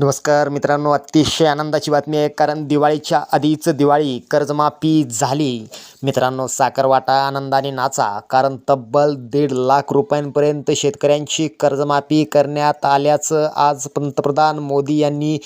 नमस्कार मित्रांनो अतिशय आनंदाची बातमी आहे कारण दिवाळीच्या आधीच दिवाळी कर्जमाफी झाली. मित्रांनो साखरवाटा आनंदाने नाचा कारण तब्बल दीड लाख रुपयांपर्यंत शेतकऱ्यांची कर्जमाफी करण्यात आल्याचं आज पंतप्रधान मोदी यांनी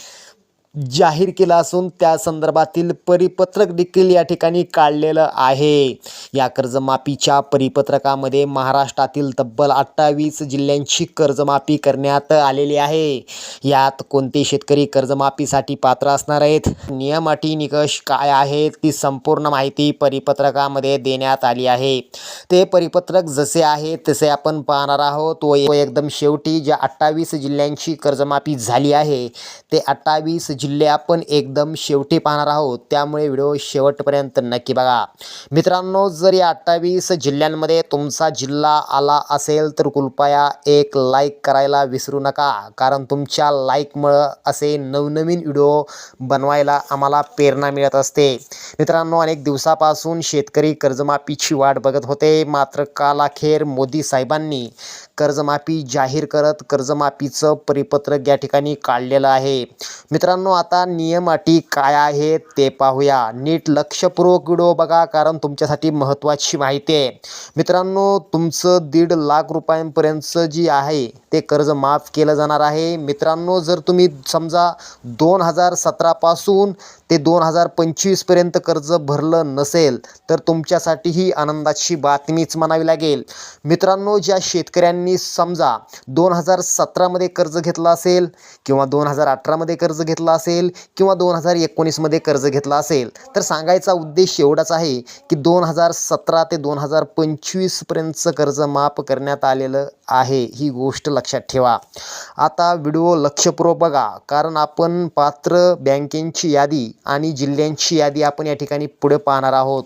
जाहीर केला असून त्या संदर्भातील परिपत्रक देखील या ठिकाणी काढलेलं आहे. या कर्जमाफीच्या परिपत्रकामध्ये महाराष्ट्रातील तब्बल अठ्ठावीस जिल्ह्यांची कर्जमाफी करण्यात आलेली आहे. यात कोणते शेतकरी कर्जमाफीसाठी पात्र असणार आहेत? नियम अटी निकष काय आहेत? ती संपूर्ण माहिती परिपत्रकामध्ये देण्यात आली आहे. ते परिपत्रक जसे आहे तसे आपण पाहणार आहोत. व एकदम शेवटी ज्या अठ्ठावीस जिल्ह्यांची कर्जमाफी झाली आहे ते अठ्ठावीस जिल्हे आपण एकदम शेवटी पाहणार आहोत. त्यामुळे व्हिडिओ शेवटपर्यंत नक्की बघा. मित्रांनो जर या अठ्ठावीस जिल्ह्यांमध्ये तुमचा जिल्हा आला असेल तर कृपया एक लाईक करायला विसरू नका. कारण तुमच्या लाईकमुळं असे नवनवीन व्हिडिओ बनवायला आम्हाला प्रेरणा मिळत असते. मित्रांनो अनेक दिवसापासून शेतकरी कर्जमाफीची वाट बघत होते. मात्र कालाखेर मोदी साहेबांनी कर्जमाफी जाहीर करत कर्जमाफीचं परिपत्रक या ठिकाणी काढलेलं आहे. मित्रांनो आता नियम अटी काय आहेत ते पाहूया. नीट लक्षपूर्वक व्हिडिओ बघा कारण तुमच्यासाठी महत्त्वाची माहिती आहे. मित्रांनो तुमचं दीड लाख रुपयांपर्यंतचं जी आहे ते कर्ज माफ केलं जाणार आहे. मित्रांनो जर तुम्ही समजा दोन हजार सतरापासून ते दोन हजार पंचवीसपर्यंत कर्ज भरलं नसेल तर तुमच्यासाठी ही आनंदाची बातमीच म्हणावी लागेल. मित्रांनो ज्या शेतकऱ्यांनी समजा दोन हजार सतरामध्ये कर्ज घेतलं असेल किंवा दोन हजार अठरामध्ये कर्ज घेतलं असेल किंवा दोन हजार एकोणीसमध्ये कर्ज घेतलं असेल तर सांगायचा उद्देश एवढाच आहे की दोन हजार सतरा ते दोन हजार पंचवीसपर्यंतचं कर्ज माफ करण्यात आलेलं आहे ही गोष्ट लक्षात ठेवा. आता व्हिडिओ लक्षपूर्वक बघा कारण आपण पात्र बँकेंची यादी आणि जिल्ह्यांची यादी आपण या ठिकाणी पुढे पाहणार आहोत.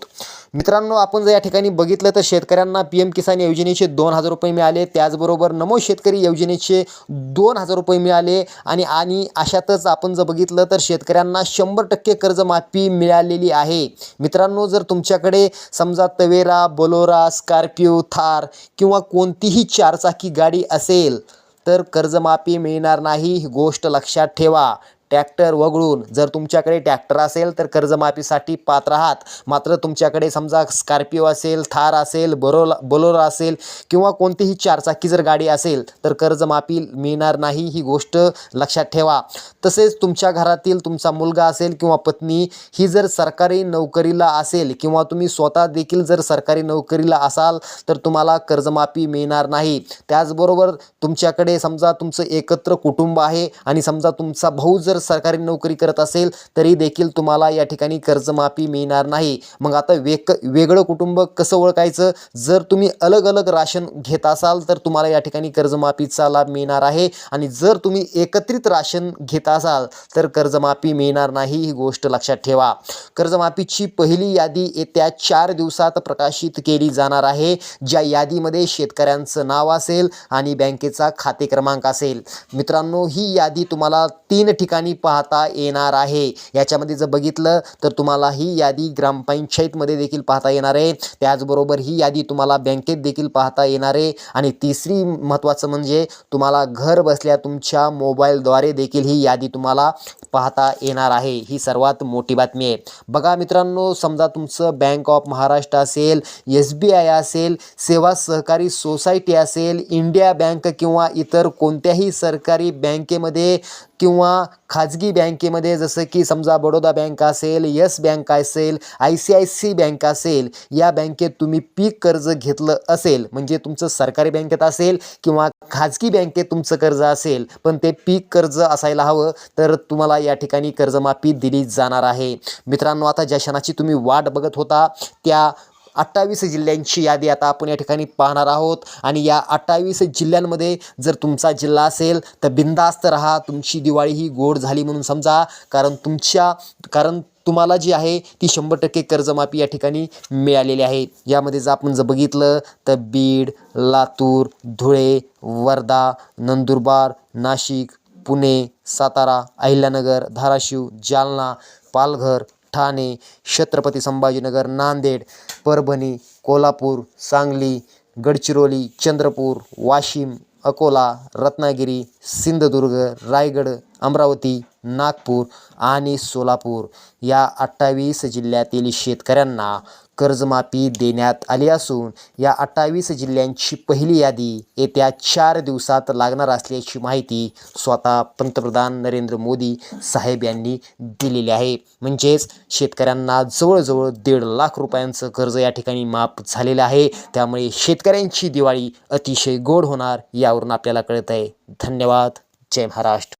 मित्रांनो आपण जर या ठिकाणी बघितलं तर शेतकऱ्यांना पी एम किसान योजनेचे दोन हजार रुपये मिळाले. त्याचबरोबर नमो शेतकरी योजनेचे दोन हजार रुपये मिळाले आणि आणि अशातच आपण जर बघितलं तर शेतकऱ्यांना शंभर टक्के कर्जमाफी मिळालेली आहे. मित्रांनो जर तुमच्याकडे समजा तवेरा बोलोरा स्कॉर्पिओ थार किंवा कोणतीही चारचाकी गाडी असेल तर कर्जमाफी मिळणार नाही. ही गोष्ट लक्षात ठेवा. ट्रॅक्टर वगळून जर तुमच्याकडे ट्रॅक्टर असेल तर कर्जमाफीसाठी पात्र आहात. मात्र तुमच्याकडे समजा स्कॉर्पिओ असेल थार असेल बरोला बोलोरो असेल किंवा कोणतीही चारचाकी जर गाडी असेल तर कर्जमाफी मिळणार नाही ही गोष्ट लक्षात ठेवा. तसेच तुमच्या घरातील तुमचा मुलगा असेल किंवा पत्नी ही जर सरकारी नोकरीला असेल किंवा तुम्ही स्वतः देखील जर सरकारी नोकरीला असाल तर तुम्हाला कर्जमाफी मिळणार नाही. त्याचबरोबर तुमच्याकडे समजा तुमचं एकत्र कुटुंब आहे आणि समजा तुमचा भाऊ जर सरकारी नोकरी करत असेल तरी देखील तुम्हाला या ठिकाणी कर्जमाफी मिळणार नाही. मग आता वेक वेगळं कुटुंब कसं ओळखायचं? जर तुम्ही अलग अलग राशन घेत असाल तर तुम्हाला या ठिकाणी कर्जमाफीचा लाभ मिळणार आहे. आणि जर तुम्ही एकत्रित राशन घेत असाल तर कर्जमाफी मिळणार नाही ही गोष्ट लक्षात ठेवा. कर्जमाफीची पहिली यादी येत्या चार दिवसात प्रकाशित केली जाणार आहे. ज्या यादीमध्ये शेतकऱ्यांचं नाव असेल आणि बँकेचा खाते क्रमांक असेल. मित्रांनो ही यादी तुम्हाला तीन ठिकाणी ठिकाणी पाहता येणार आहे. याच्यामध्ये जर बघितलं तर तुम्हाला ही यादी ग्रामपंचायतमध्ये देखील पाहता येणार आहे. त्याचबरोबर ही यादी तुम्हाला बँकेत देखील पाहता येणार आहे. आणि तिसरी महत्त्वाचं म्हणजे तुम्हाला घर बसल्या तुमच्या मोबाईलद्वारे देखील ही यादी तुम्हाला पाहता येणार आहे. ही सर्वात मोठी बातमी आहे. बघा मित्रांनो समजा तुमचं बँक ऑफ महाराष्ट्र असेल एस बी आय असेल सेवा सहकारी सोसायटी असेल इंडिया बँक किंवा इतर कोणत्याही सरकारी बँकेमध्ये किंवा खाजगी बँकेमध्ये जसं की समजा बडोदा बँक असेल येस बँक असेल I C I C bank असेल या बँकेत तुम्ही पीक कर्ज घेतलं असेल म्हणजे तुमचं सरकारी बँकेत असेल किंवा खाजगी बँकेत तुमचं कर्ज असेल पण ते पीक कर्ज असायला हवं तर तुम्हाला या ठिकाणी कर्जमाफी दिली जाणार आहे. मित्रांनो आता ज्या क्षणाची तुम्ही वाट बघत होता त्या अठ्ठावीस जिल्ह्यांची यादी आता आपण या ठिकाणी पाहणार आहोत. आणि या अठ्ठावीस जिल्ह्यांमध्ये जर तुमचा जिल्हा असेल तर बिंदास्त राहा तुमची दिवाळी ही गोड झाली म्हणून समजा. कारण तुमच्या कारण तुम्हाला जी आहे ती शंभर टक्के कर्जमाफी या ठिकाणी मिळालेली आहे. यामध्ये जर आपण जर बघितलं तर बीड लातूर धुळे वर्धा नंदुरबार नाशिक पुणे सातारा अहिल्यानगर धाराशिव जालना पालघर ठाणे छत्रपती संभाजीनगर नांदेड परभणी कोल्हापूर सांगली गडचिरोली चंद्रपूर वाशिम अकोला रत्नागिरी सिंधुदुर्ग रायगड अमरावती नागपूर आणि सोलापूर या अठ्ठावीस जिल्ह्यातील शेतकऱ्यांना कर्जमाफी देण्यात आली असून या अठ्ठावीस जिल्ह्यांची पहिली यादी येत्या चार दिवसात लागणार असल्याची माहिती स्वतः पंतप्रधान नरेंद्र मोदी साहेब यांनी दिलेली आहे. म्हणजेच शेतकऱ्यांना जवळजवळ दीड लाख रुपयांचं कर्ज या ठिकाणी माफ झालेलं आहे. त्यामुळे शेतकऱ्यांची दिवाळी अतिशय गोड होणार यावरून आपल्याला कळत आहे धन्यवाद. जय महाराष्ट्र.